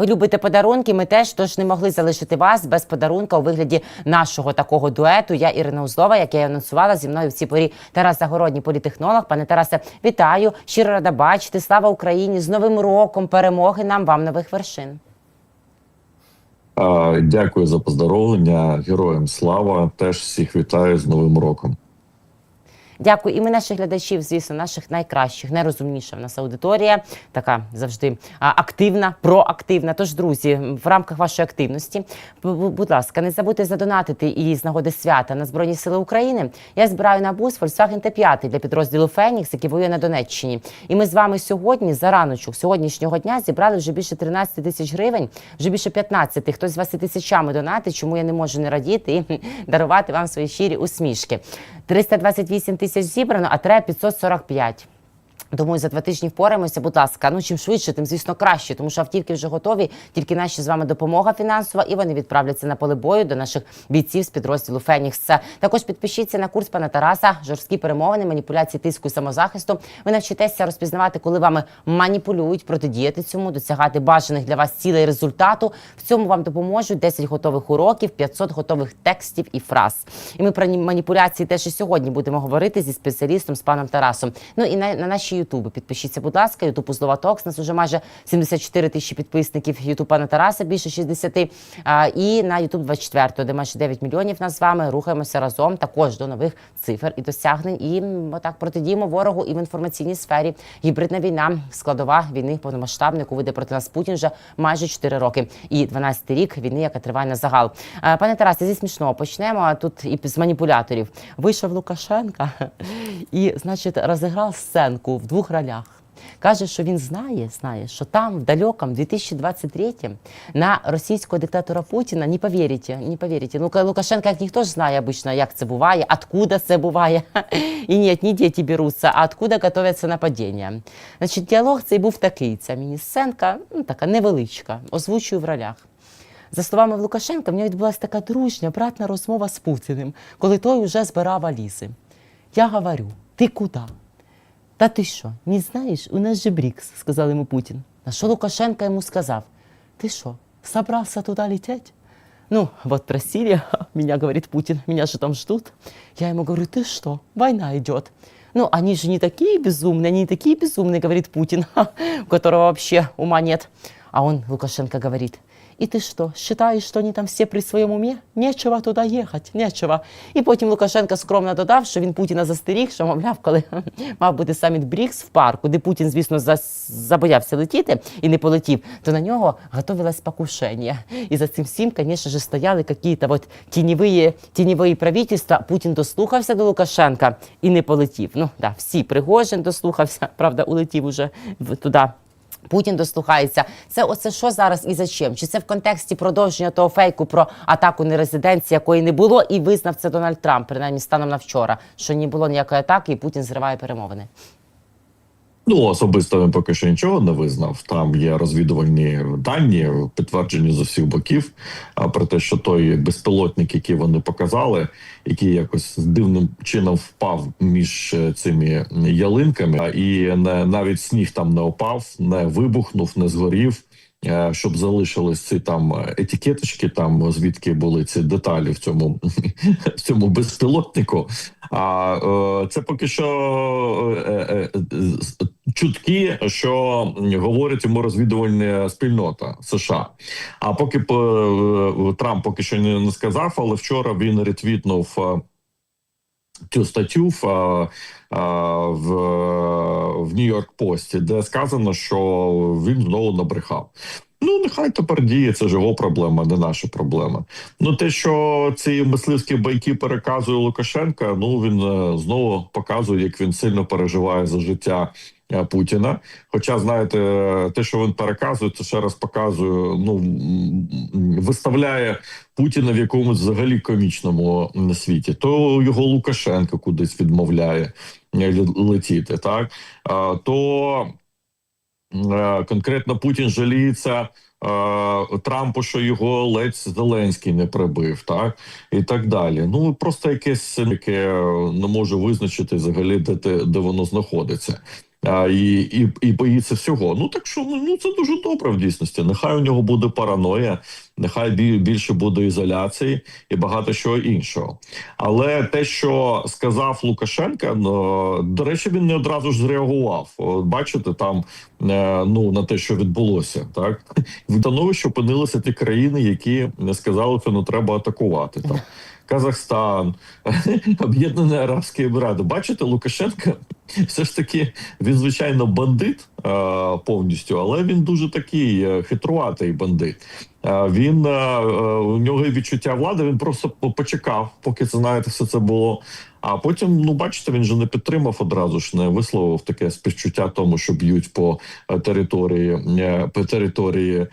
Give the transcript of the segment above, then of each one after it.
Ви любите подарунки. Ми теж тож не могли залишити вас без подарунка у вигляді нашого такого дуету. Я Ірина Узлова, як я анонсувала зі мною в цій порі Тарас Загородній, політехнолог. Пане Тарасе, вітаю! Щиро рада бачити. Слава Україні! З Новим роком! Перемоги нам вам нових вершин. Дякую за поздоровлення. Героям слава. Теж всіх вітаю з Новим роком. Дякую. І ми наших глядачів, звісно, наших найкращих, найрозумніша в нас аудиторія, така завжди активна, проактивна. Тож, друзі, в рамках вашої активності, бу- бу- будь ласка, не забудьте задонатити і з нагоди свята на Збройні Сили України. Я збираю на бус Volkswagen Т5 для підрозділу Фенікс, який воює на Донеччині. І ми з вами сьогодні, за раночок сьогоднішнього дня, зібрали вже більше 13 тисяч гривень, вже більше 15. Хтось з вас і тисячами донатить, чому я не можу не радіти і дарувати вам свої щирі усмішки. 328 тисяч зібрано, а треба 545. Думаю, за два тижні впораємося. Будь ласка, ну чим швидше, тим звісно краще, тому що автівки вже готові. Тільки наші з вами допомога фінансова, і вони відправляться на поле бою до наших бійців з підрозділу Фенікс. Також підпишіться на курс пана Тараса, жорсткі перемовини, маніпуляції тиску і самозахисту. Ви навчитеся розпізнавати, коли вами маніпулюють, протидіяти цьому, досягати бажаних для вас цілей результату. В цьому вам допоможуть 10 готових уроків, 500 готових текстів і фраз. І ми про ні- маніпуляції теж і сьогодні будемо говорити зі спеціалістом з паном Тарасом. Ну і на, на наші ютуби підпишіться, будь ласка. Ютуб Узлова Токс. Нас вже майже 74 тисячі підписників. Ютуб пана Тараса більше 60. А, і на Ютуб 24, де майже 9 мільйонів нас з вами. Рухаємося разом також до нових цифр і досягнень. І отак протидіємо ворогу і в інформаційній сфері. Гібридна війна, складова війни повномасштабної, яку веде проти нас Путін вже майже 4 роки. І 12 рік війни, яка триває на загал. А, Пане Тарасе, зі смішного почнемо. Тут і з маніпуляторів. Вийшов Лукашенка і, значить, розіграв сценку в двох ролях. Каже, що він знає, знає, що там, в далеком 2023 на російського диктатора Путіна не повірите, не повірите. Ну, Лукашенко, як ніхто ж знає обично, як це буває, откуда це буває. І ні, не діти беруться, а откуда готуються нападіння. Значить, діалог цей був такий. Ця міні-сценка, ну, така невеличка, озвучую в ролях. За словами Лукашенка, в нього відбулася така дружня, братна розмова з Путіним, коли той уже збирав валізи. Я говорю, ти куди? Та ти що, не знаєш, у нас же БРІКС, сказав йому Путін. На що Лукашенко йому сказав? Ти що, собрався туди лететь? Ну, вот просили меня, говорит Путин, меня же там ждут. Я ему говорю, ты что, война идет. Ну, они же не такие безумные, они не такие безумные, говорит Путин, у которого вообще ума нет. А он, Лукашенко, говорит, и ты что, считаешь, что они там все при своєму умі? Нечего туди їхати, нечего. І потім Лукашенко скромно додав, що він Путіна застеріг, що, мовляв, коли мав бути саміт БРІКС в парку, де Путін, звісно, забоявся летіти і не полетів, то на нього готовилось покушення. І за цим всім, звісно ж, стояли якісь от тіньові, тіньові правительства. Путін дослухався до Лукашенка і не полетів. Ну, да, всі Пригожин дослухався, правда, улетів уже туди. Путін дослухається. Це оце що зараз і за чим? Чи це в контексті продовження того фейку про атаку нерезиденції, якої не було, і визнав це Дональд Трамп, принаймні станом на вчора, що не було ніякої атаки, і Путін зриває перемовини. Ну особисто він поки що нічого не визнав. Там є розвідувальні дані, підтверджені з усіх боків. А про те, що той безпілотник, який вони показали, який якось дивним чином впав між е, цими ялинками, і не навіть сніг там не опав, не вибухнув, не згорів. Е, Щоб залишились ці там етикеточки, там звідки були ці деталі в цьому в цьому безпілотнику. А е, це поки що е, е, е, чутки, що говорить йому розвідувальна спільнота США. А поки е, Трамп поки що не, сказав, але вчора він ретвітнув. е, Цю статтю в, е, е, в, в Нью-Йорк Пості, де сказано, що він знову набрехав. Ну, нехай тепер діє, це ж його проблема, не наша проблема. Ну, те, що ці мисливські байки переказує Лукашенка, ну він е, знову показує, як він сильно переживає за життя е, Путіна. Хоча, знаєте, е, те, що він переказує, це ще раз показує, ну виставляє Путіна в якомусь взагалі комічному світі. То його Лукашенко кудись відмовляє е, летіти, так то е, конкретно Путін жаліється. е, Трампу, що його ледь Зеленський не прибив, так і так далі. Ну просто якесь яке не можу визначити взагалі, де де воно знаходиться. а, і, і, і боїться всього. Ну так що ну, ну це дуже добре в дійсності. Нехай у нього буде параноя, нехай більше буде ізоляції і багато чого іншого. Але те, що сказав Лукашенка, ну, до речі, він не одразу ж зреагував. Бачите, там е, ну на те, що відбулося, так в становищі опинилися ті країни, які не сказали, що не треба атакувати там. Казахстан, Об'єднані Арабські Емірати. Бачите, Лукашенка все ж таки він, звичайно, бандит е, повністю, але він дуже такий е, хитруватий бандит. Е, він е, е, у нього відчуття влади. Він просто почекав, поки це знаєте, все це було. А потім, ну бачите, він же не підтримав одразу ж, не висловив таке співчуття тому, що б'ють по е, території е, по території е,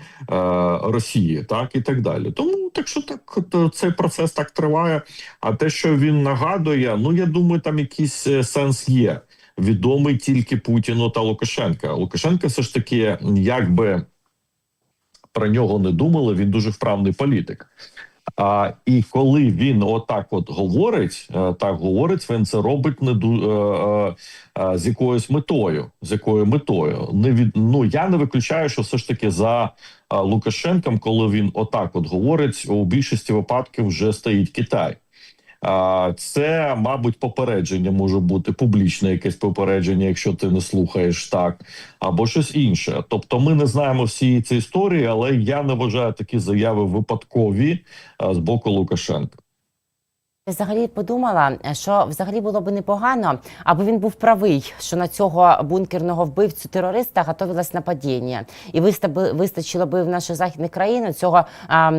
Росії, так і так далі. Тому так що так, е, цей процес так триває. А те, що він нагадує, ну я думаю, там якийсь е, сенс є. Відомий тільки Путіну та Лукашенка. Лукашенка все ж таки, якби про нього не думали, він дуже вправний політик. А, і коли він отак от говорить, е, так говорить, він це робить не ду, е, е, з якоюсь метою. З якою метою не від ну я не виключаю, що все ж таки за Лукашенком, коли він отак от говорить, у більшості випадків вже стоїть Китай. Це, мабуть, попередження може бути публічне якесь попередження, якщо ти не слухаєш так, або щось інше. Тобто, ми не знаємо всі ці історії, але я не вважаю такі заяви випадкові з боку Лукашенка. Я взагалі подумала, що взагалі було б непогано, аби він був правий, що на цього бункерного вбивцю терориста готовилось нападіння, і виста- вистачило би в наших західних країн цього е,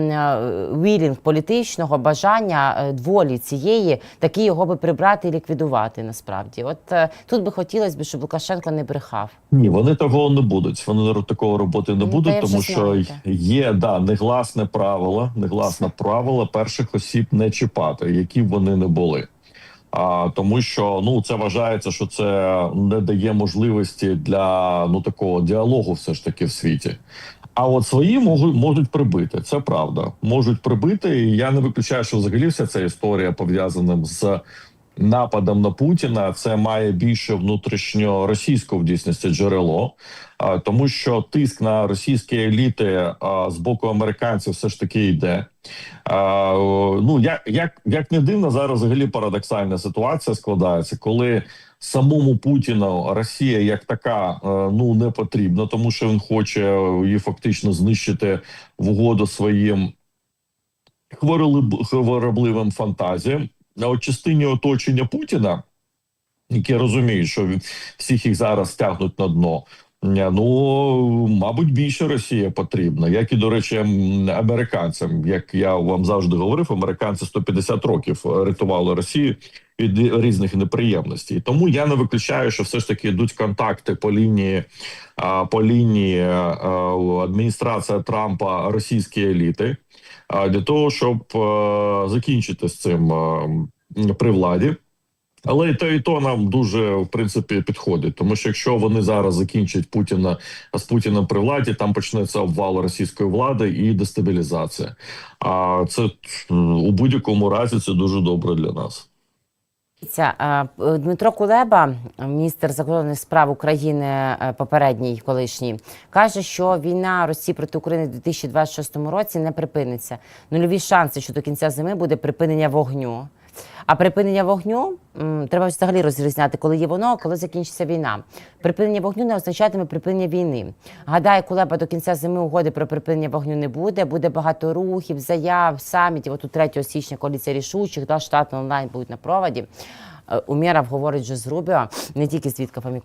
вілінг політичного бажання е, волі цієї, таки його би прибрати і ліквідувати. Насправді, от е, тут би хотілося б, щоб Лукашенко не брехав. Ні, вони того не будуть. Вони такого роботи не Ну, будуть, тому що знаєте. є да негласне правило, негласне правило перших осіб не чіпати, які б вони не були. А тому, що ну це вважається, що це не дає можливості для ну такого діалогу, все ж таки в світі. А от свої можуть можуть прибити. Це правда. Можуть прибити. І я не виключаю, що взагалі вся ця історія пов'язана з нападом на Путіна. Це має більше внутрішньо російського в дійсності джерело, тому що тиск на російські еліти з боку американців все ж таки йде. Ну як, як, як не дивно, зараз взагалі парадоксальна ситуація складається, коли самому Путіну Росія як така е, ну не потрібна, тому що він хоче її фактично знищити в угоду своїм хворобливим фантазіям. А от частині оточення Путіна, які розуміють, що всіх їх зараз тягнуть на дно. е, Ну, мабуть, більше Росія потрібна, як і до речі, американцям. Як я вам завжди говорив, американці 150 років е, рятували Росію від різних неприємностей. Тому я не виключаю, що все ж таки йдуть контакти по лінії по лінії е, адміністрація Трампа російські еліти для того, щоб е, закінчити з цим е, при владі. Але і то, і то нам дуже в принципі підходить, тому що якщо вони зараз закінчать Путіна з Путіним при владі, там почнеться обвал російської влади і дестабілізація. А це у будь-якому разі це дуже добре для нас. Е, Дмитро Кулеба, міністр закордонних справ України, е, попередній колишній, каже, що війна Росії проти України в 2026 році не припиниться. Нульові шанси, що до кінця зими буде припинення вогню. А припинення вогню м, треба взагалі розрізняти, коли є воно, коли закінчиться війна. Припинення вогню не означатиме припинення війни. Гадаю, Кулеба до кінця зими угоди про припинення вогню не буде. Буде багато рухів, заяв, самітів. От у 3 січня коаліція рішучих, да, штат онлайн будуть на проводі. Е, Умєров говорить вже з Рубіо, не тільки з Віткафом і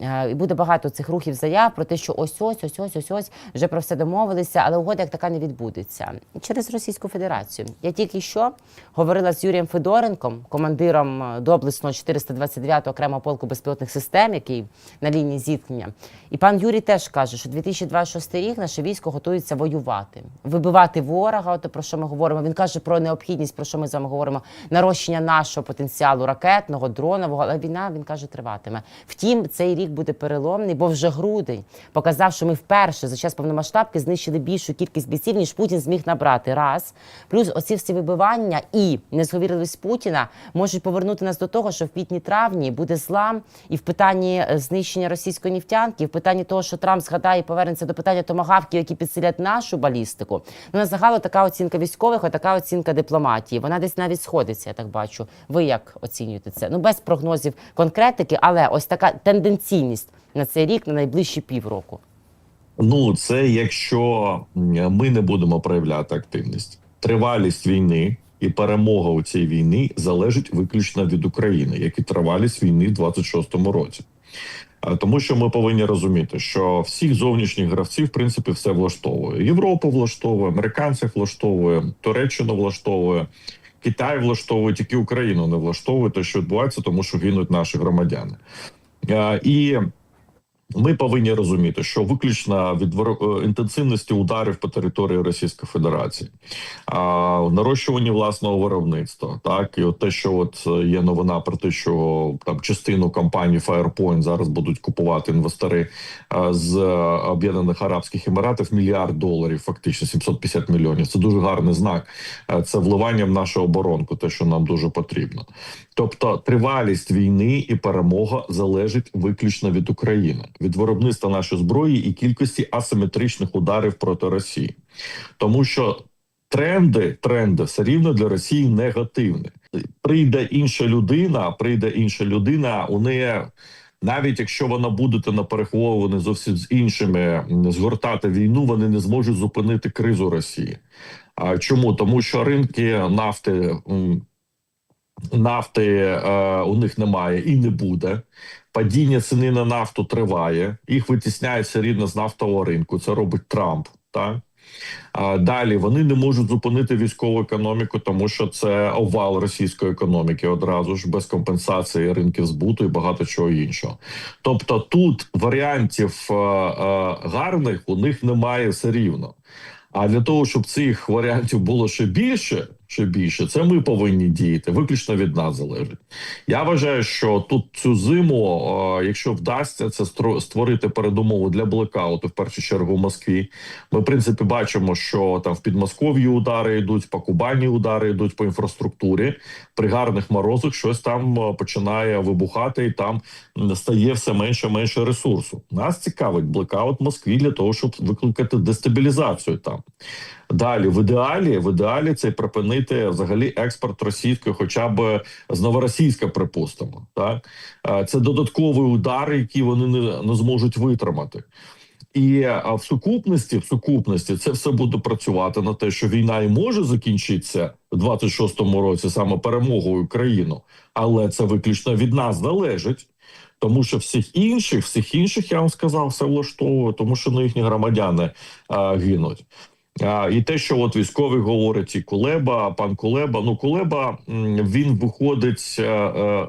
Е, І буде багато цих рухів заяв про те, що ось ось ось ось ось ось вже про все домовилися, але угода як така не відбудеться через Російську Федерацію. Я тільки що говорила з Юрієм Федоренком, командиром е, доблесного 429-го окремого полку безпілотних систем, який на лінії зіткнення. І пан Юрій теж каже, що 2026 рік наше військо готується воювати, вибивати ворога. От про що ми говоримо. Він каже про необхідність, про що ми з вами говоримо, нарощення нашого потенціалу ракет. Ракетного, дронового, але війна він каже, триватиме. Втім, цей рік буде переломний, бо вже грудень показав, що ми вперше за час повномасштабки знищили більшу кількість бійців, ніж Путін зміг набрати. Раз плюс оці всі вибивання і несговірливість Путіна можуть повернути нас до того, що в квітні-травні буде злам і в питанні е, знищення російської нефтянки, і в питанні того, що Трамп згадає повернеться до питання томагавків, які підсилять нашу балістику. Ну на загалу така оцінка військових, а така оцінка дипломатії. Вона десь навіть сходиться. Я так бачу. Ви як оцінюєте це? Ну без прогнозів конкретики, але ось така тенденційність на цей рік, на найближчі півроку. Ну, це якщо ми не будемо проявляти активність. Тривалість війни і перемога у цій війні залежить виключно від України, як і тривалість війни в 26-му році. Тому що ми повинні розуміти, що всіх зовнішніх гравців, в принципі, все влаштовує. Європу влаштовує, американців влаштовує, Туреччину влаштовує, Китай влаштовує, тільки Україну не влаштовує те, що відбувається, тому що гинуть наші громадяни. І ми повинні розуміти, що виключно від е, інтенсивності ударів по території Російської Федерації, а нарощування власного виробництва, так і от те, що от е, є новина про те, що там частину компаній Firepoint зараз будуть купувати інвестори е, з Об'єднаних Арабських Еміратів мільярд доларів, фактично 750 мільйонів. Це дуже гарний знак. Це вливання в нашу оборонку, те, що нам дуже потрібно. Тобто тривалість війни і перемога залежить виключно від України, від виробництва нашої зброї і кількості асиметричних ударів проти Росії, тому що тренди, тренди все рівно для Росії негативні. Прийде інша людина, прийде інша людина, у неї. Навіть якщо вона буде на переховувані зовсім з іншими згортати війну, вони не зможуть зупинити кризу Росії. А чому? Тому що ринки нафти нафти е, у них немає і не буде. Падіння ціни на нафту триває. Їх витісняє все рідно з нафтового ринку. Це робить Трамп. Так далі вони не можуть зупинити військову економіку, тому що це овал російської економіки одразу ж без компенсації ринків збуту і багато чого іншого. Тобто, тут варіантів е, е, гарних у них немає все рівно. А для того, щоб цих варіантів було ще більше, ще більше, це ми повинні діяти. Виключно від нас залежить. Я вважаю, що тут цю зиму, якщо вдасться це створити передумову для блекауту, в першу чергу в Москві. Ми, в принципі, бачимо, що там в Підмосков'ї удари йдуть, по Кубані удари йдуть по інфраструктурі. При гарних морозах щось там починає вибухати, і там стає все менше менше ресурсу. Нас цікавить блекаут в Москві для того, щоб викликати дестабілізацію там. Далі, в ідеалі, в ідеалі це припинити взагалі експорт російської, хоча б з новоросійська, припустимо. Так Е, це додатковий удар, який вони не, не зможуть витримати. І в сукупності, в сукупності, це все буде працювати на те, що війна і може закінчитися в 26-му році саме перемогою країну, але це виключно від нас залежить. Тому що всіх інших, всіх інших, я вам сказав, все влаштовує, тому що ну, їхні громадяни а, гинуть. А, і те, що от військові говорять, і Кулеба, пан Кулеба, ну Кулеба він виходить е, е,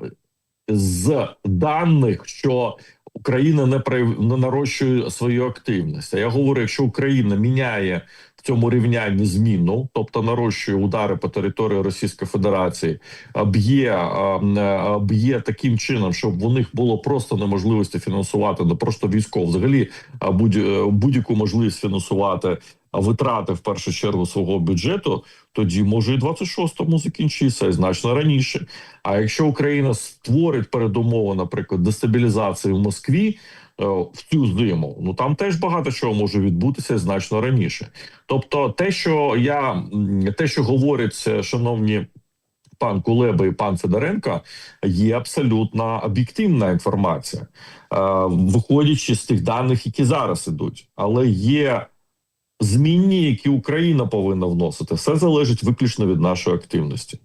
з даних, що Україна не прояв- не нарощує свою активність. Я говорю, якщо Україна міняє в цьому рівнянні зміну, тобто нарощує удари по території Російської Федерації, б'є а, б'є таким чином, щоб у них було просто неможливості фінансувати, не просто військов, взагалі а, будь, е, будь-яку можливість фінансувати витрати в першу чергу свого бюджету, тоді може і 26-му закінчитися і значно раніше. А якщо Україна створить передумови, наприклад, дестабілізації в Москві е, в цю зиму, ну там теж багато чого може відбутися значно раніше. Тобто, те, що я те, що говорять е, шановні. Пан Кулеба і пан Федоренко є абсолютно об'єктивна інформація, е, виходячи з тих даних, які зараз ідуть, але є змінні, які Україна повинна вносити. Все залежить виключно від нашої активності.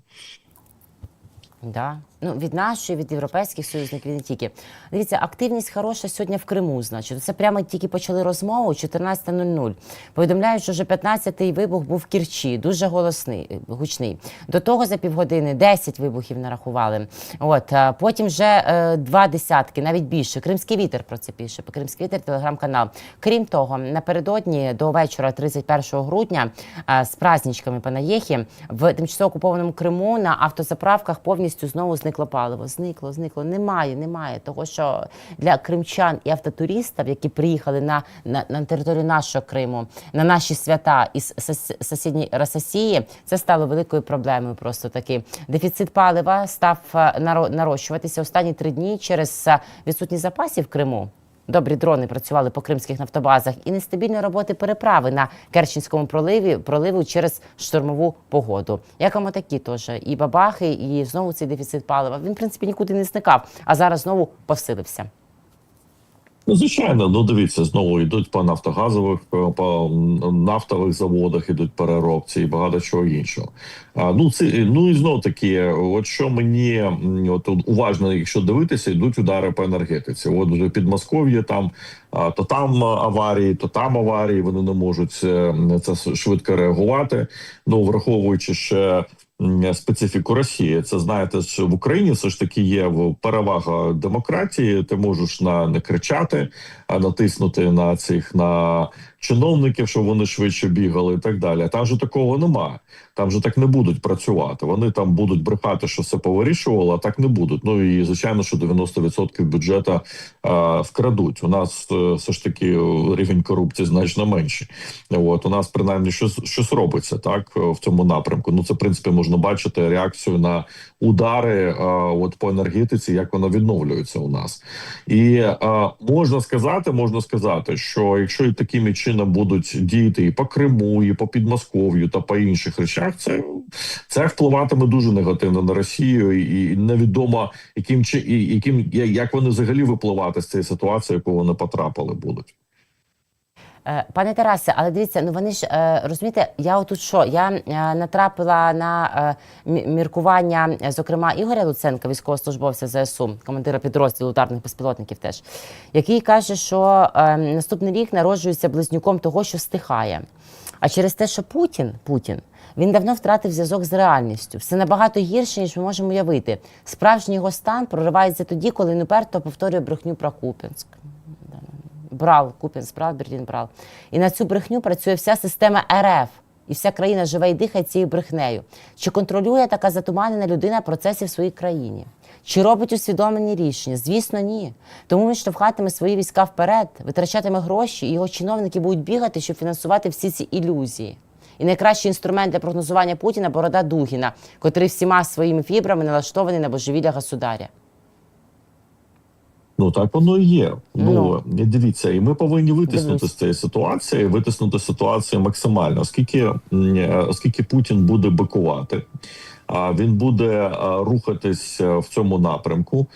Да. Ну, від нашої, від європейських союзників не тільки. Дивіться, активність хороша сьогодні в Криму. Значить, це прямо тільки почали розмову 14.00. Повідомляють, що вже 15-й вибух був в Кірчі, дуже голосний, гучний. До того за півгодини 10 вибухів нарахували. От потім вже е, два десятки, навіть більше. Кримський вітер про це пише. Кримський вітер, телеграм-канал. Крім того, напередодні до вечора, 31 грудня, е, з праздничками Панаєхи в тимчасово окупованому Криму на автозаправках повністю знову зник зникло паливо, зникло, зникло. Немає, немає. Того, що для кримчан і автотуристів, які приїхали на, на, на територію нашого Криму, на наші свята із сусідньої Росії, це стало великою проблемою. Просто таки дефіцит палива став е, наро- нарощуватися останні три дні через е, відсутність запасів в Криму. Добрі дрони працювали по кримських нафтобазах і нестабільні роботи переправи на Керченському проливі проливу через штормову погоду. Як вам такі теж і бабахи, і знову цей дефіцит палива. Він в принципі нікуди не зникав, а зараз знову посилився. Ну, звичайно, ну дивіться, знову йдуть по нафтогазових, е, по нафтових заводах ідуть переробці і багато чого іншого. А, ну, це, ну і знов таки, от що мені от, уважно, якщо дивитися, йдуть удари по енергетиці. От вже Підмосков'я там, то там аварії, то там аварії, вони не можуть е, це швидко реагувати. Ну, враховуючи ще специфіку Росії. Це знаєте, що в Україні все ж таки є перевага демократії. Ти можеш на не кричати, а натиснути на цих на чиновників, щоб вони швидше бігали, і так далі. Там же такого немає. Там же так не будуть працювати. Вони там будуть брехати, що все повирішувало, а так не будуть. Ну і звичайно, що 90% бюджету а, вкрадуть. У нас е, все ж таки рівень корупції значно менший. От у нас принаймні щось щось робиться так в цьому напрямку. Ну це в принципі можна бачити реакцію на удари е, от по енергетиці, як вона відновлюється у нас. І е, можна сказати, можна сказати, що якщо і такими чином будуть діяти і по Криму, і по Підмосков'ю та по інших речах, це, це впливатиме дуже негативно на Росію, і, невідомо яким чи і, яким як вони взагалі випливати з цієї ситуації, яку вони потрапили, будуть. Е, Пане Тарасе, але дивіться, ну вони ж е, розумієте, я отут що? Я е, натрапила на міркування, зокрема, Ігоря Луценка, військовослужбовця ЗСУ, командира підрозділу ударних безпілотників, теж який каже, що наступний рік народжується близнюком того, що стихає. А через те, що Путін, Путін, він давно втратив зв'язок з реальністю. Все набагато гірше, ніж ми можемо уявити. Справжній його стан проривається тоді, коли він уперто повторює брехню про Куп'янськ. Брал, Купінс брал, Берлін брал. І на цю брехню працює вся система РФ. І вся країна живе і дихає цією брехнею. Чи контролює така затуманена людина процеси в своїй країні? Чи робить усвідомлені рішення? Звісно, ні. Тому він штовхатиме свої війська вперед, витрачатиме гроші, і його чиновники будуть бігати, щоб фінансувати всі ці ілюзії. І найкращий інструмент для прогнозування Путіна борода Дугіна, котрий всіма своїми фібрами налаштований на божевілля государя. Ну так воно і є. Ну, Ну. дивіться, і ми повинні витиснути Дивлюсь. з цієї ситуації, витиснути ситуацію максимально, оскільки е, оскільки Путін буде бикувати. А він буде а, рухатись е, в цьому напрямку.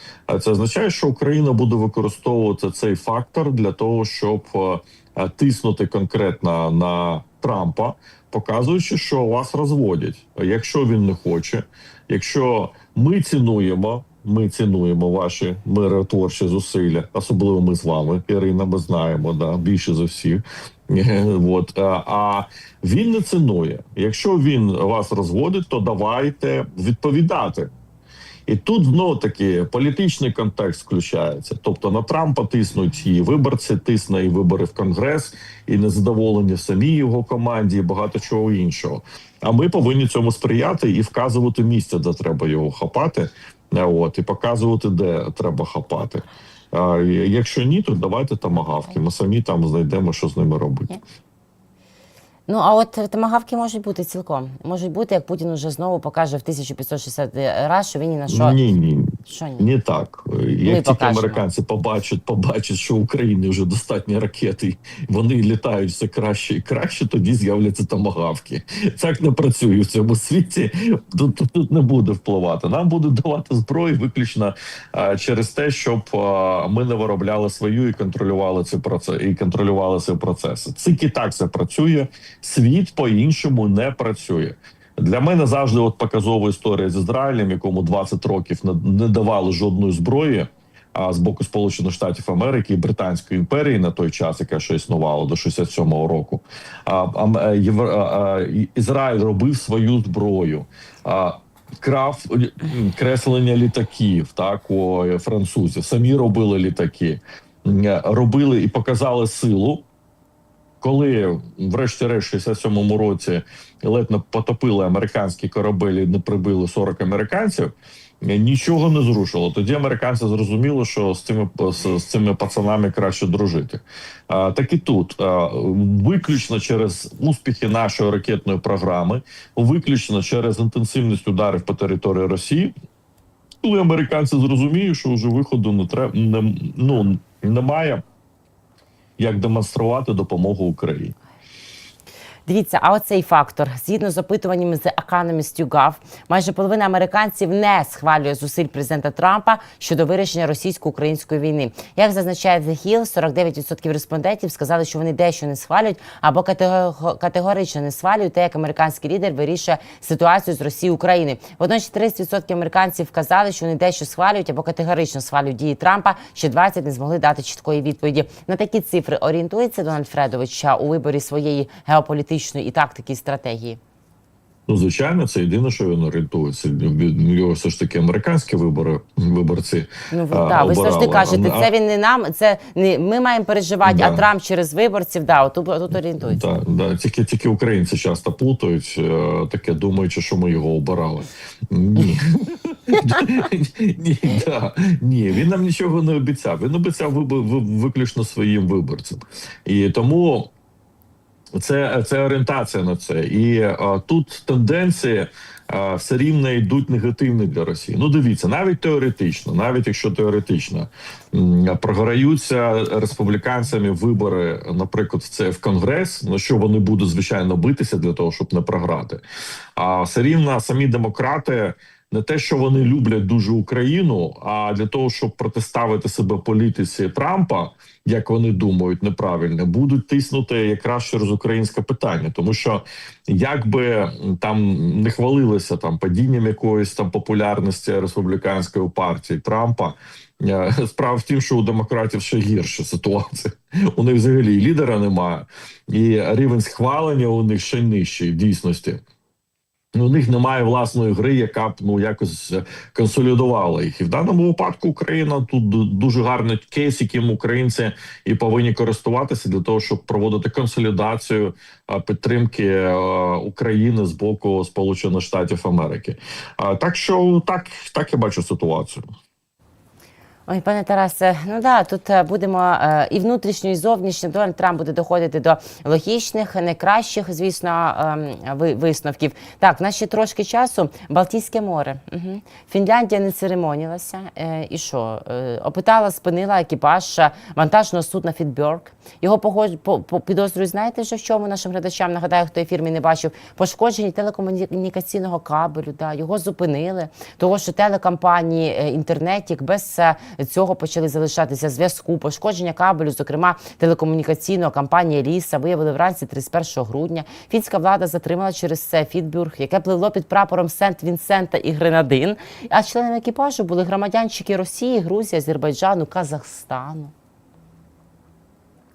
Це означає, що Україна буде використовувати цей фактор для того, щоб е, е, тиснути конкретно на Трампа, показуючи, що вас розводять. Якщо він не хоче, якщо ми цінуємо. Ми цінуємо ваші миротворчі зусилля, особливо ми з вами, Ірина. Ми знаємо да більше за всіх. Е, От а- а він не цінує. Якщо він вас розводить, то давайте відповідати. І тут знову таки політичний контекст включається. Тобто на Трампа тиснуть і виборці, тисне і вибори в Конгрес, і незадоволені в самій його команді, і багато чого іншого. А ми повинні цьому сприяти і вказувати місце, де треба його хапати. От і показувати, де треба хапати. А якщо ні, то давайте тамагавки. Ми самі там знайдемо, що з ними робити. Ну а от томагавки можуть бути цілком. Можуть бути, як Путін уже знову покаже в 1560 раз, що він ні на що. Ні, ні, Що ні? Не так. Як тільки покажемо. американці побачать, побачать, що в Україні вже достатньо ракети, вони літають все краще і краще, тоді з'являться тамагавки. Так не працює в цьому світі. Тут, тут, тут не буде впливати. Нам будуть давати зброю виключно а, через те, щоб а, ми не виробляли свою і контролювали ці процеси і контролювали ці процеси. Тільки так це працює. Світ по-іншому не працює. Для мене завжди от показова історія з Ізраїлем, якому 20 років не, давали жодної зброї. А з боку Сполучених Штатів Америки і Британської імперії на той час, яка ще існувала до 67-го року, а, а, Євро- а, Ізраїль робив свою зброю. А, Крав креслення літаків, так у французів самі робили літаки, робили і показали силу коли, врешті-решт, в 67-му році ледь не потопили американські корабелі, не прибили 40 американців. Нічого не зрушило. Тоді американці зрозуміли, що з цими з, з цими пацанами краще дружити. А, так і тут а, виключно через успіхи нашої ракетної програми, виключно через інтенсивність ударів по території Росії. Коли американці зрозуміють, що вже виходу не треба не, ну, немає, як демонструвати допомогу Україні. Дивіться, а оцей фактор, згідно з опитуваннями з Economist YouGov, майже половина американців не схвалює зусиль президента Трампа щодо вирішення російсько-української війни. Як зазначає The Hill, 49% респондентів сказали, що вони дещо не схвалюють або категорично не схвалюють те, як американський лідер вирішує ситуацію з Росією Україною. Водночас 30% американців вказали, що вони дещо схвалюють або категорично схвалюють дії Трампа. Ще 20 не змогли дати чіткої відповіді. На такі цифри орієнтується Дональд Фредович у виборі своєї геополітичної і тактики і стратегії. Ну, звичайно, це єдине, що він орієнтується. Його все ж таки американські вибори виборці. Ну ви, а, да, ви завжди обирали. кажете, А- це він не нам, це не ми маємо переживати, Да. а Трамп через виборців. Да, отут, тут орієнтується. Да, да. Тільки, тільки українці часто плутають, е, таке думаючи, що ми його обирали. Ні. Ні, да. Ні, він нам нічого не обіцяв. Він обіцяв виключно своїм виборцям. І тому це, це орієнтація на це. І е, тут тенденції е, все рівно йдуть негативні для Росії. Ну, дивіться, навіть теоретично, навіть якщо теоретично програються республіканцями вибори, наприклад, це в Конгрес, на що вони будуть звичайно битися для того, щоб не програти. А все рівно самі демократи. Не те, що вони люблять дуже Україну, а для того, щоб протиставити себе політиці Трампа, як вони думають, неправильно, будуть тиснути якраз через українське питання, тому що якби м, там не хвалилися там падінням якоїсь там популярності республіканської партії Трампа. е, Справа в тім, що у демократів ще гірша ситуація. У них взагалі лідера немає, і рівень схвалення у них ще нижчий в дійсності. Ну, У них немає власної гри, яка б ну якось е, консолідувала їх. І в даному випадку Україна тут дуже гарний кейс, яким українці і повинні користуватися для того, щоб проводити консолідацію е, підтримки е, України з боку Сполучених Штатів Америки. Так що так, так я бачу ситуацію. Ой, пане Тарасе, ну да, тут е, будемо е, і внутрішньо, і зовнішньо. Дональд Трамп буде доходити до логічних, найкращих, звісно, ем, ви- висновків. Так, в нас ще трошки часу. Балтійське море. Угу. Фінляндія не церемонілася. Е, і що? Опитала, спинила екіпаж вантажного судна Фітберг. Його підозрюють, знаєте, що в чому нашим глядачам? Нагадаю, хто ефір мій не бачив, пошкодження телекомунікаційного кабелю. Да, його зупинили, того що телекомпанії інтернетік без цього почали залишатися зв'язку. Пошкодження кабелю, зокрема телекомунікаційного компанія Ліса, виявили вранці 31 грудня. Фінська влада затримала через це Фітбюрг, яке пливло під прапором Сент-Вінсента і Гренадин. А членами екіпажу були громадянчики Росії, Грузії, Азербайджану, Казахстану.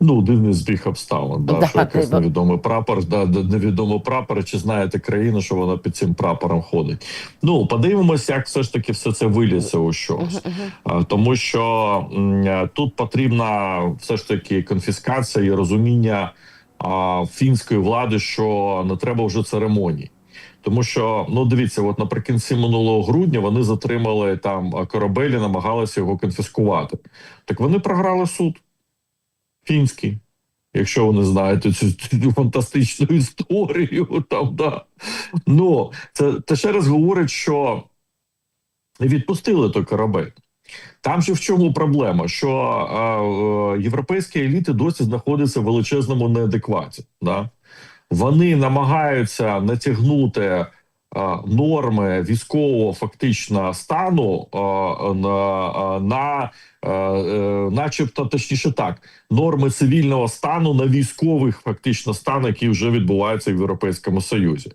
Ну, дивний збіг обставин. Да, Да, що якийсь да. невідомий прапор, да, невідомий прапор, чи знаєте країну, що вона під цим прапором ходить. Ну, подивимось, як все ж таки все це виліться у щось. Тому що м, е, тут потрібна все ж таки конфіскація і розуміння а, фінської влади, що не треба вже церемоній. Тому що ну дивіться, от наприкінці минулого грудня вони затримали там корабель і намагалися його конфіскувати. Так вони програли суд фінський. Якщо ви не знаєте цю, цю фантастичну історію, там да. Ну це, це ще раз говорить, що відпустили той корабель. Там же в чому проблема? Що е, європейські еліти досі знаходяться в величезному неадекваті. Да? Вони намагаються натягнути норми військового фактично стану е, на, е, на е, е, начебто, точніше так, норми цивільного стану на військових фактично стан, які вже відбуваються в Європейському Союзі.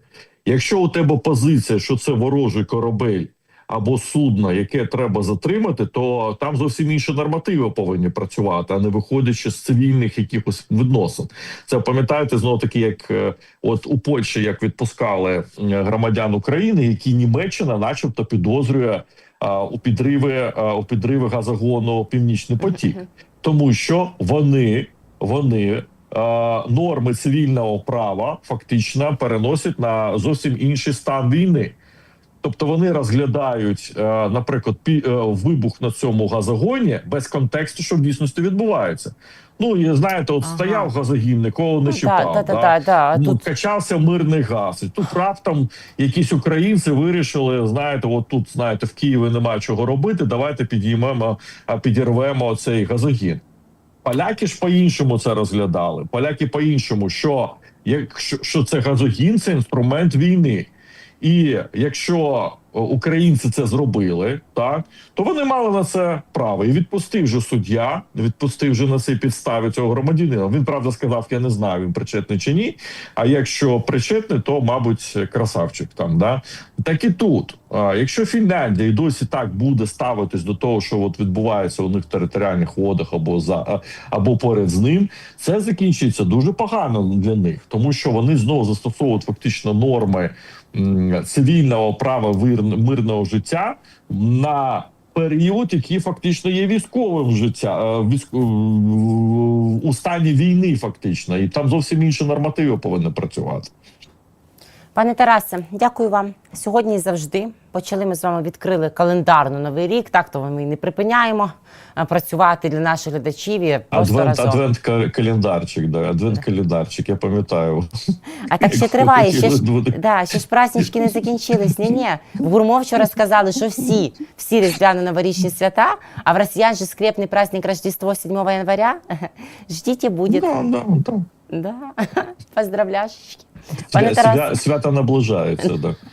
Якщо у тебе позиція, що це ворожий корабель або судно, яке треба затримати, то там зовсім інші нормативи повинні працювати, а не виходячи з цивільних якихось відносин. Це пам'ятаєте знову таки, як е, от у Польщі як відпускали е, громадян України, які Німеччина, начебто, підозрює а, у підриви а, у підриви газогону Північний потік, тому що вони, вони норми цивільного права фактично переносять на зовсім інший стан війни. Тобто вони розглядають, е, наприклад, е, вибух на цьому газогоні без контексту, що в дійсності відбувається. Ну і знаєте, от Ага. стояв газогін, нікого не Ну, чіпав. та, да? та, та, ну, тут качався мирний газ. І тут раптом якісь українці вирішили, знаєте, от тут, знаєте, в Києві немає чого робити. Давайте підіймемо, підірвемо цей газогін. Поляки ж по-іншому це розглядали. Поляки по-іншому, що якщо що це газогін, це інструмент війни. І якщо е, українці це зробили, так то вони мали на це право. І відпустив же суддя, відпустив же на цій підставі цього громадянина. Він правда сказав, я не знаю, він причетний чи ні. А якщо причетний, то мабуть красавчик там. Да? Так і тут. Якщо Фінляндія і досі так буде ставитись до того, що от відбувається у них в територіальних водах або за або поряд з ним, це закінчиться дуже погано для них, тому що вони знову застосовують фактично норми цивільного права мирного життя на період, який фактично є військовим життя е, військ- у стані війни, фактично, і там зовсім інші нормативи повинні працювати. Пане Тарасе, дякую вам. Сьогодні і завжди почали ми з вами відкрили календарно новий рік. Так то ми не припиняємо працювати для наших глядачів і просто адвент, разом. адвент календарчик, да, адвент календарчик, я пам'ятаю. А так ще триває. Ще ж, да, ще ж празднички не закінчились. Ні, ні. В Гурмо вчора сказали, що всі, всі різдвяно-новорічні свята, а в росіян же скрепний праздник Рождество 7 января. Ждіть і буде. Да, да, да. Да. Поздравляшечки. Пане Свя- Тарасе, свя- Свято наближається, да.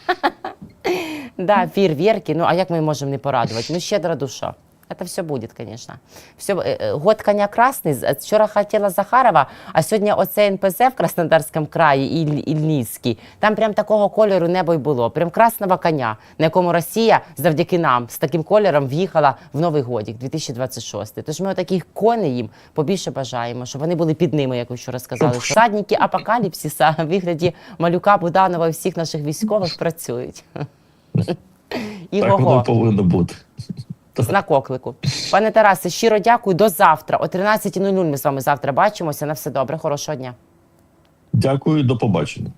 Да, фейерверки. Ну, а як ми можемо не порадувати? Ну, щедра душа. Это все будет, конечно. Все, э, э, год коня красный. З- Вчора хотіла Захарова, а сьогодні оце НПЗ в Краснодарському краї і Іль- Ільницький. Там прям такого кольору небо й було. Прям красного коня, на якому Росія завдяки нам з таким кольором в'їхала в Новий годік 2026. Тож ми таких коней їм побільше бажаємо, щоб вони були під ними, як ви вчора сказали. Що Садники апокаліпсиса в вигляді малюка Буданова і всіх наших військових працюють. І Так воно повинно бути. Знак оклику. Пане Тарасе, щиро дякую. До завтра. О 13.00 ми з вами завтра бачимося. На все добре. Хорошого дня. Дякую, до побачення.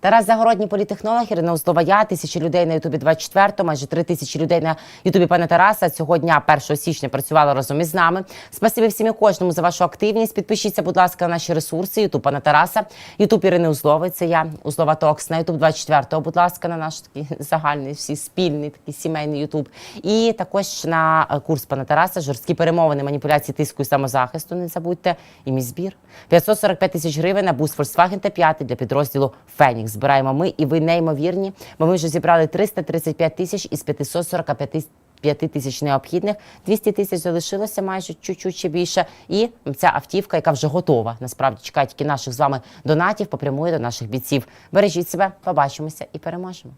Тарас Загородній політехнолог, Ірина Узлова, я, тисячі людей на Ютубі 24, майже три тисячі людей на Ютубі пана Тараса. Цього дня, 1 січня, працювали разом із нами. Спасибі всім і кожному за вашу активність. Підпишіться, будь ласка, на наші ресурси. Ютуб пана Тараса, Ютуб Ірини Узлової, це я, Узлова Токс, на Ютуб 24, будь ласка, на наш такий загальний, всі спільний, такий сімейний Ютуб. І також на курс пана Тараса, жорсткі перемовини, маніпуляції тиску і самозахисту. Не забудьте. І мій збір. 545 тисяч гривень на буст Volkswagen Т5 для підрозділу Фенікс. Збираємо ми, і ви неймовірні. Бо ми вже зібрали 335 тисяч із 545 5 тисяч необхідних, 200 тисяч залишилося майже чуть-чуть ще більше. І ця автівка, яка вже готова, насправді чекає тільки наших з вами донатів, попрямує до наших бійців. Бережіть себе, побачимося і переможемо.